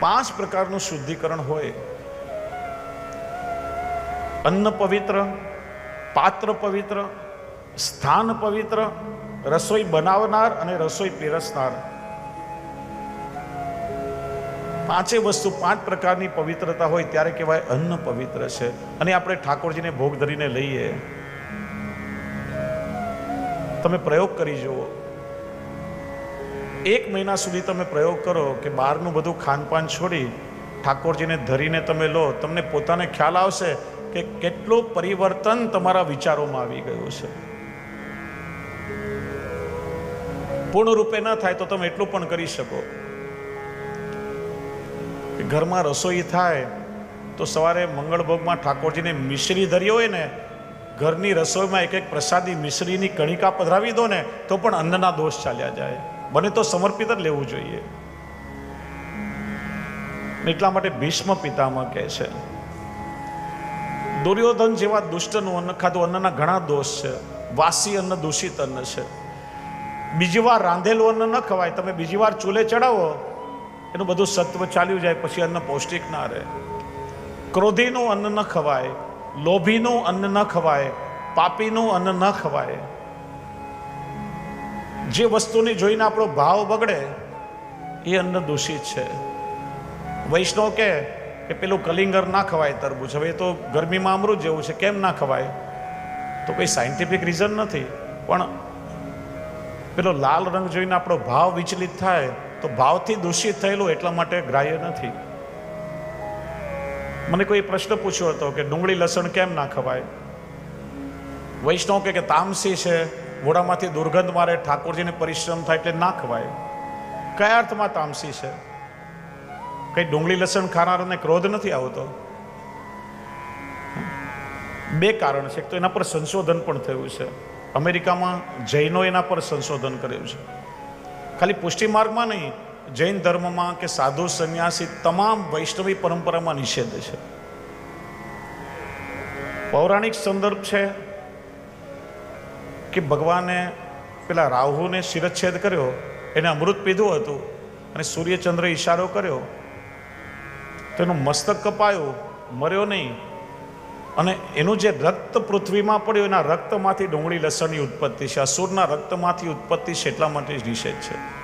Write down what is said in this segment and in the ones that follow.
પાંચ પ્રકારનું શુદ્ધિકરણ હોય. અન્ન પવિત્ર, પાત્ર પવિત્ર, સ્થાન પવિત્ર, રસોઈ બનાવનાર અને રસોઈ પીરસનાર. પાંચે વસ્તુ પાંચ પ્રકારની પવિત્રતા હોય ત્યારે કહેવાય અન્ન પવિત્ર છે. અને આપણે ઠાકોરજીને ભોગ ધરીને લઈએ. તમે પ્રયોગ કરી જુઓ. એક મહિના સુધી તમે પ્રયોગ કરો કે બહારનું બધું ખાનપાન છોડી ઠાકોરજીને ધરીને તમે લો, તમને પોતાને ખ્યાલ આવશે કે કેટલું પરિવર્તન તમારા વિચારોમાં આવી ગયું છે. પૂર્ણ રૂપે ન થાય તો તમે એટલું પણ કરી શકો. ઘરમાં રસોઈ થાય તો સવારે મંગળભોગમાં ઠાકોરજીને મિશ્રી ધરી હોય ને, ઘરની રસોઈમાં એક એક પ્રસાદી મિશ્રીની કણિકા પધરાવી દો ને, તો પણ અન્નના દોષ ચાલ્યા જાય. બને તો સમર્પિત જ લેવું જોઈએ. એટલા માટે ભીષ્મ પિતામાં કહે છે, દુર્યોધન જેવા દુષ્ટનું અન્ન ખાધું અન્નના ઘણા દોષ છે. વાસી અન્ન દૂષિત અન્ન છે. બીજી વાર રાંધેલું અન્ન ન ખવાય, તમે બીજી વાર ચૂલે ચડાવો. એનું બધું સત્વ ચાલ્યું જાય, પછી અન્ન પૌષ્ટિક ના રહે. ક્રોધીનું અન્ન ન ખવાય, લોભીનું અન્ન ન ખવાય, પાપીનું અન્ન ન ખવાય. જે વસ્તુને જોઈને આપણો ભાવ બગડે, એ અન્ન દૂષિત છે. વૈષ્ણવ કે કે પેલું કલિંગર ના ખવાય તરબૂચ. હવે એ તો ગરમીમાં અમૃત જેવું છે, કેમ ના ખવાય? તો કોઈ સાયન્ટિફિક રીઝન નથી. પણ પેલો લાલ રંગ જોઈને આપણો ભાવ વિચલિત થાય, તો ભાવથી દૂષિત થયેલું એટલા માટે ગ્રાહ્ય નથી. મને કોઈ પ્રશ્ન પૂછ્યો હતો કે ડુંગળી લસણ કેમ ના ખવાય? વૈષ્ણવ કે તામસી છે મોઢામાંથી દુર્ગંધ મારે ઠાકોરજીને પરિશ્રમ થાય એટલે ના ખવાય કયા અર્થમાં તામસી છે? કઈ ડુંગળી લસણ ખાનારને ક્રોધ નથી આવતો? બે કારણ છે. એક તો એના પર સંશોધન પણ થયું છે. અમેરિકામાં જૈનો એના પર સંશોધન કર્યું છે. ખાલી પુષ્ટિ માર્ગમાં નહીં, જૈન ધર્મમાં કે સાધુ સંન્યાસી તમામ વૈષ્ણવી પરંપરામાં નિષેધ છે. પૌરાણિક સંદર્ભ છે. કે ભગવાને પેલા રાહુને શિરચ્છેદ કર્યો, એને અમૃત પીધું હતું અને સૂર્યચંદ્ર ઈશારો કર્યો. તેનું મસ્તક કપાયું, મર્યો નહીં. અને એનું જે રક્ત પૃથ્વીમાં પડ્યું, એના રક્તમાંથી ડુંગળી લસણની ઉત્પત્તિ છે. અસુરના રક્તમાંથી ઉત્પત્તિ છે એટલા માટે જ નિષેધ છે.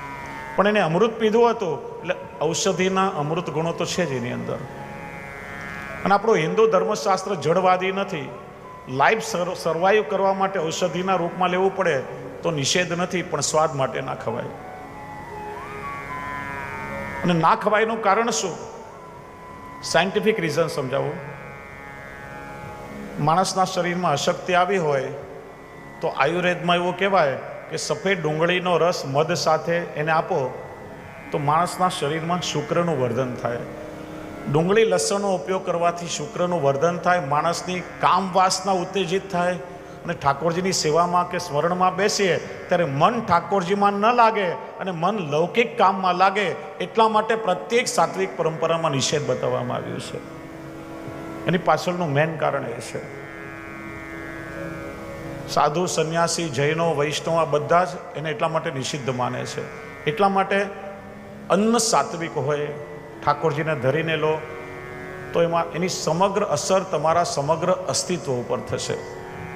પણ એને અમૃત પીધું હતું, એટલે ઔષધિના અમૃત ગુણો તો છે જ એની અંદર. અને આપણો હિન્દુ ધર્મશાસ્ત્ર જળવાદી નથી. લાઈફ સર્વાઈવ કરવા માટે ઔષધિના રૂપમાં લેવું પડે તો નિષેધ નથી, પણ સ્વાદ માટે ના ખવાય. અને ના ખવાયનું કારણ શું? સાયન્ટિફિક રીઝન સમજાવો. માણસના શરીરમાં અશક્તિ આવી હોય તો આયુર્વેદમાં એવું કહેવાય કે સફેદ ડુંગળીનો રસ મધ સાથે એને આપો તો માણસના શરીરમાં શુક્રનું વર્ધન થાય. ડુંગળી લસણનો ઉપયોગ કરવાથી શુક્રનું વર્ધન થાય, માણસની કામ વાસના ઉત્તેજિત થાય અને ઠાકોરજીની સેવામાં કે સ્મરણમાં બેસીએ ત્યારે મન ઠાકોરજીમાં ન લાગે અને મન લૌકિક કામમાં લાગે એટલા માટે પ્રત્યેક સાત્વિક પરંપરામાં નિષેધ બતાવવામાં આવ્યો છે. એની પાછળનું મેન કારણ એ છે. સાધુ, સંન્યાસી, જૈનો, વૈષ્ણવ આ બધા જ એને એટલા માટે નિષિદ્ધ માને છે. એટલા માટે અન્ન સાત્વિક હોય ઠાકોરજીને ધરીને લો તો એમાં એની સમગ્ર અસર તમારા સમગ્ર અસ્તિત્વ ઉપર થશે.